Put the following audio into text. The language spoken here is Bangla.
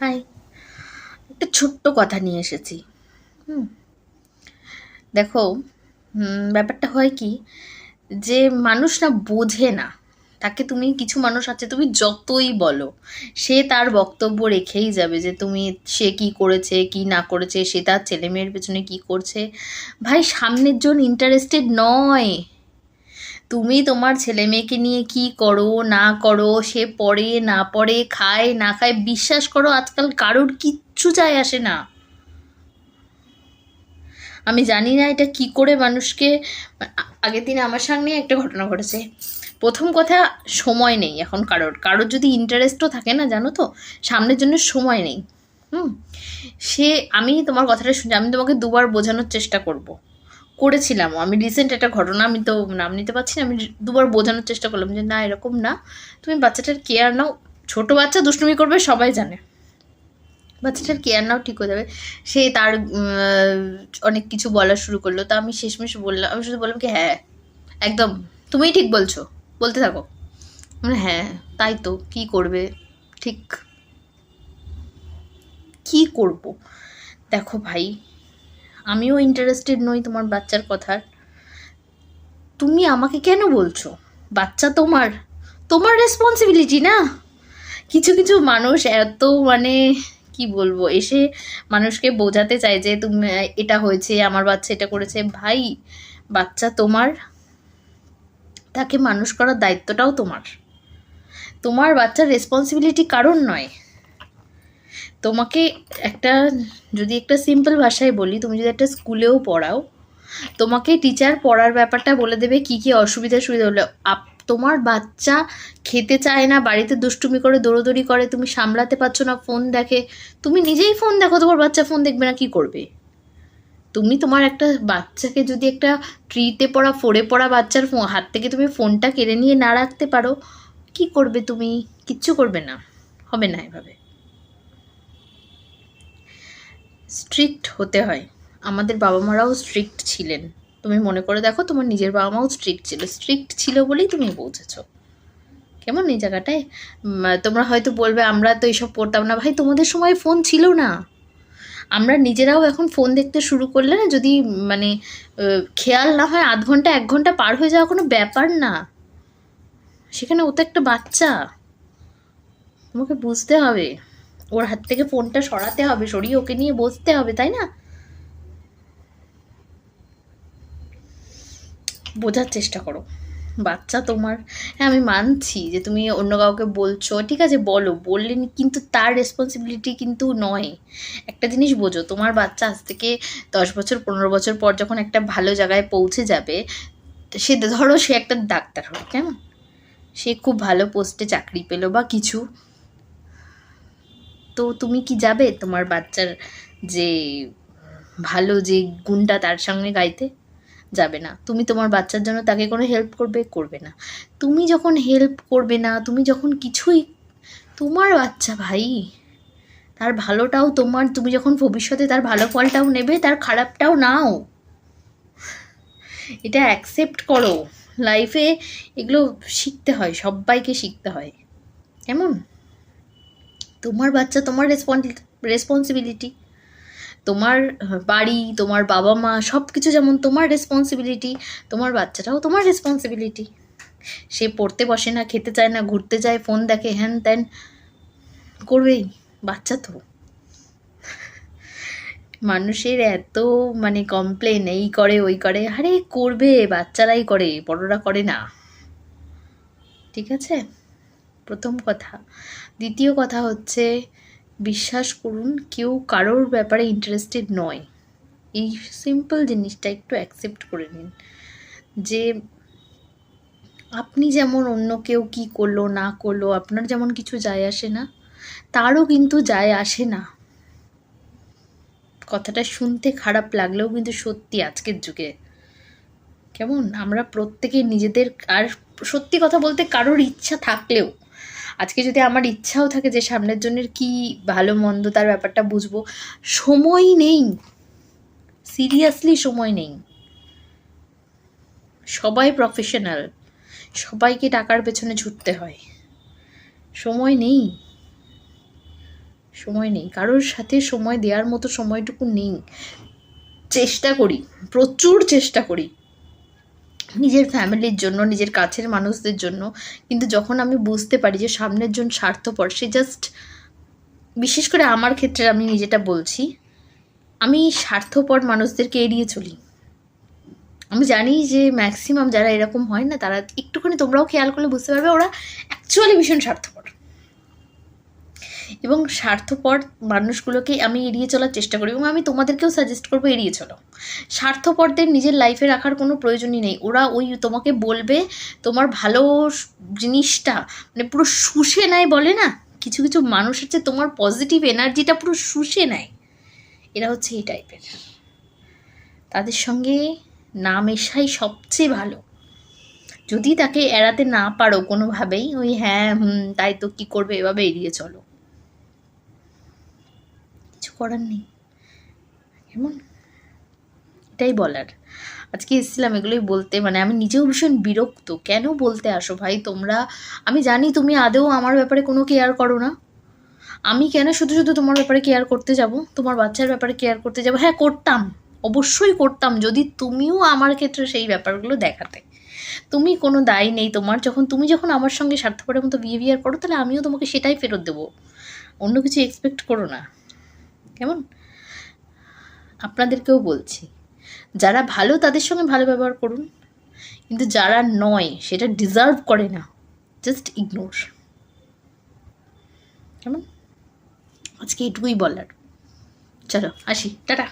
হাই। একটা ছোট্ট কথা নিয়ে এসেছি। হুম। দেখো ব্যাপারটা হয় কি, যে মানুষ না বোঝে না, তাকে তুমি কিছু মানুষ আছে, তুমি যতই বলো, সে তার বক্তব্য রেখেই যাবে যে তুমি, সে কি করেছে, কি না করেছে, সে তার ছেলে মেয়ের পেছনে কি করছে। ভাই, সামনের জন ইন্টারেস্টেড নয়। তুমি তোমার ছেলে মেয়েকে নিয়ে কি করো, না করো, সে পড়ে, না পড়ে, খায়, না খায়, বিশ্বাস করো, আজকাল কারোর কিচ্ছু যায় আসে না। আমি জানি না এটা কি করে মানুষকে, আগের দিনে আমার সামনে একটা ঘটনা ঘটেছে। প্রথম কথা, সময় নেই এখন কারোর। কারোর যদি ইন্টারেস্টও থাকে না, জানো তো, সামনের জন্য সময় নেই। হুম? সে, আমি তোমার কথাটা শুনে, আমি তোমাকে দুবার বোঝানোর চেষ্টা করব। করেছিলাম। আমি রিসেন্ট একটা ঘটনা, আমি তো নাম নিতে পারছি না, আমি দুবার বোঝানোর চেষ্টা করলাম যে না, এরকম না। তুমি বাচ্চাটার কেয়ার নাও। ছোট বাচ্চা দুষ্টুমি করবে, সবাই জানে। বাচ্চাটার কেয়ার নাও, ঠিক হয়ে যাবে। সে তার অনেক কিছু বলা শুরু করল। তা আমি শেষমেশ বললাম, আমি শুধু বললাম কি হ্যাঁ একদম, তুমিই ঠিক বলছো, বলতে থাকো। হ্যাঁ তাই তো, কি করবে? ঠিক, কি করব? দেখো ভাই আমিও ইন্টারেস্টেড নই তোমার বাচ্চার কথার। তুমি আমাকে কেন বলছো? বাচ্চা তোমার তোমার রেসপন্সিবিলিটি না? কিছু কিছু মানুষ এত মানে কি বলব, এসে মানুষকে বোঝাতে চায় যে তুমি, এটা হয়েছে, আমার বাচ্চা এটা করেছে। ভাই, বাচ্চা তোমার, তাকে মানুষ করার দায়িত্বটাও তোমার। তোমার বাচ্চার রেসপন্সিবিলিটি কারণ নয়। তোমাকে একটা, যদি একটা সিম্পল ভাষায় বলি, তুমি যদি একটা স্কুলেও পড়াও, তোমাকে টিচার পড়ার ব্যাপারটা বলে দেবে কি কি অসুবিধা সুবিধা হলো। আপ, তোমার বাচ্চা খেতে চায় না, বাড়িতে দুষ্টুমি করে, দৌড়োদৌড়ি করে, তুমি সামলাতে পারছ না ফোন দেখে, তুমি নিজেই ফোন দেখো, তোমার বাচ্চা ফোন দেখবে না, কি করবে? তুমি তোমার একটা বাচ্চাকে যদি একটা ট্রিতে পড়া ফোরে পড়া বাচ্চার হাত থেকে তুমি ফোনটা কেড়ে নিয়ে না রাখতে পারো, কি করবে তুমি? কিচ্ছু করবে না। হবে না এভাবে। স্ট্রিক্ট হতে হয়। আমাদের বাবা মারাও স্ট্রিক্ট ছিলেন। তুমি মনে করে দেখো, তোমার নিজের বাবা মাও স্ট্রিক্ট ছিল। স্ট্রিক্ট ছিল বলেই তুমি পৌঁছেছো কেমন এই জায়গাটায়? তোমরা হয়তো বলবে, আমরা তো এইসব পড়তাম না। ভাই, তোমাদের সময় ফোন ছিল না। আমরা নিজেরাও এখন ফোন দেখতে শুরু করলে না, যদি মানে খেয়াল না হয়, আধ ঘণ্টা, এক ঘণ্টা পার হয়ে যাওয়া কোনো ব্যাপার না। সেখানে ও তো একটা বাচ্চা। তোমাকে বুঝতে হবে। ওর হাত থেকে ফোনটা সরাতে হবে, সরিয়ে ওকে নিয়ে বসতে হবে, তাই না? বোঝার চেষ্টা করো। বাচ্চা তোমার হ্যাঁ আমি মানছি যে তুমি অন্য কাউকে বলছো, ঠিক আছে, বলো, বললে নি- কিন্তু তার রেসপন্সিবিলিটি কিন্তু নয়। একটা জিনিস বোঝো, তোমার বাচ্চা আজ থেকে দশ বছর, পনেরো বছর পর যখন একটা ভালো জায়গায় পৌঁছে যাবে, সে ধরো সে একটা ডাক্তার হলো কেমন? সে খুব ভালো পোস্টে চাকরি পেল বা কিছু। তো তুমি কি যাবে তোমার বাচ্চার যে ভালো যে গুণটা তার সঙ্গে গাইতে? যাবে না। তুমি তোমার বাচ্চার জন্য তাকে কোনো হেল্প করবে? করবে না। তুমি যখন হেল্প করবে না, তুমি যখন কিছুই, তোমার বাচ্চা ভাই, তার ভালোটাও তোমার, তুমি যখন ভবিষ্যতে তার ভালো ফলটাও নেবে, তার খারাপটাও নাও। এটা অ্যাকসেপ্ট করো। লাইফে এগুলো শিখতে হয়, সবাইকে শিখতে হয়। কেমন? তোমার বাচ্চা তোমার রেসপন্সিবিলিটি তোমার বাড়ি, তোমার বাবা মা সব কিছু যেমন তোমার রেসপন্সিবিলিটি তোমার বাচ্চাটাও তোমার রেসপন্সিবিলিটি সে পড়তে বসে না, খেতে চায় না, ঘুরতে যায় ফোন দেখে, হ্যান ত্যান করবেই, বাচ্চা তো। মানুষের এত মানে কমপ্লেন এই করে, ওই করে, আরে করবে, বাচ্চারাই করে, বড়রা করে না। ঠিক আছে? প্রথম কথা। দ্বিতীয় কথা হচ্ছে, বিশ্বাস করুন, কেউ কারোর ব্যাপারে ইন্টারেস্টেড নয়। এই সিম্পল জিনিসটা একটু অ্যাকসেপ্ট করে নিন যে, আপনি যেমন অন্য কেউ কি করল, না করল, আপনার যেমন কিছু যায় আসে না, তারও কিন্তু যায় আসে না। কথাটা শুনতে খারাপ লাগলেও কিন্তু সত্যি আজকের যুগে। কেমন? আমরা প্রত্যেকে নিজেদের, আর সত্যি কথা বলতে কারোর ইচ্ছা থাকলেও। আজকে যদি আমার ইচ্ছাও থাকে যে সামনের জনের কি ভালো মন্দ তার ব্যাপারটা বুঝব, সময় নেই। সিরিয়াসলি সময় নেই। সবাই প্রফেশনাল সবাইকে টাকার পেছনে ছুটতে হয়। সময় নেই। সময় নেই। কারোর সাথে সময় দেওয়ার মতো সময়টুকু নেই। চেষ্টা করি। প্রচুর চেষ্টা করি। নিজের ফ্যামিলির জন্য, নিজের কাছের মানুষদের জন্য। কিন্তু যখন আমি বুঝতে পারি যে সামনের জন স্বার্থপর, সে জাস্ট বিশেষ করে আমার ক্ষেত্রে আমি নিজেটা বলছি, আমি স্বার্থপর মানুষদেরকে এড়িয়ে চলি। আমি জানি যে ম্যাক্সিমাম যারা এরকম হয় না, তারা একটুখানি তোমরাও খেয়াল করলে বুঝতে পারবে ওরা অ্যাকচুয়ালি ভীষণ স্বার্থপর। এবং স্বার্থপর মানুষগুলোকে আমি এড়িয়ে চলার চেষ্টা করি এবং আমি তোমাদেরকেও সাজেস্ট করব এড়িয়ে চলো। স্বার্থপরদের নিজের লাইফে রাখার কোনো প্রয়োজনই নেই। ওরা ওই তোমাকে বলবে, তোমার ভালো জিনিসটা মানে পুরো শুষে নেয় বলে না? কিছু কিছু মানুষ আছে, তোমার পজিটিভ এনার্জিটা পুরো শুষে নেয়। এরা হচ্ছে এই টাইপের তাদের সঙ্গে না মেশাই সবচেয়ে ভালো। যদি তাকে এড়াতে না পারো কোনোভাবেই, ওই হ্যাঁ হুম, তাই তো কী করবে, এভাবে এড়িয়ে চলো। করার নেই। কেমন? এটাই বলার। আজকে এসেছিলাম এগুলোই বলতে মানে আমি নিজেও ভীষণ বিরক্ত। কেন বলতে আসো ভাই তোমরা? আমি জানি তুমি আদৌ আমার ব্যাপারে কোনো কেয়ার করো না। আমি কেন শুধু শুধু তোমার ব্যাপারে কেয়ার করতে যাব? তোমার বাচ্চার ব্যাপারে কেয়ার করতে যাব? হ্যাঁ করতাম। অবশ্যই করতাম, যদি তুমিও আমার ক্ষেত্রে সেই ব্যাপারগুলো দেখাতে। তুমি কোনো দায় নেই তোমার। যখন তুমি যখন আমার সঙ্গে স্বার্থপরের মতো বিহেভিয়ার করো, তাহলে আমিও তোমাকে সেটাই ফেরত দেবো। অন্য কিছু এক্সপেক্ট করো না। কেমন? আপনাদেরকেও বলছি, যারা ভালো তাদের সঙ্গে ভালো ব্যবহার করুন, কিন্তু যারা নয় সেটা ডিজার্ভ করে না জাস্ট ইগনোর কেমন? আজকে এটুকুই বলার। চলো, আসি, টাটা।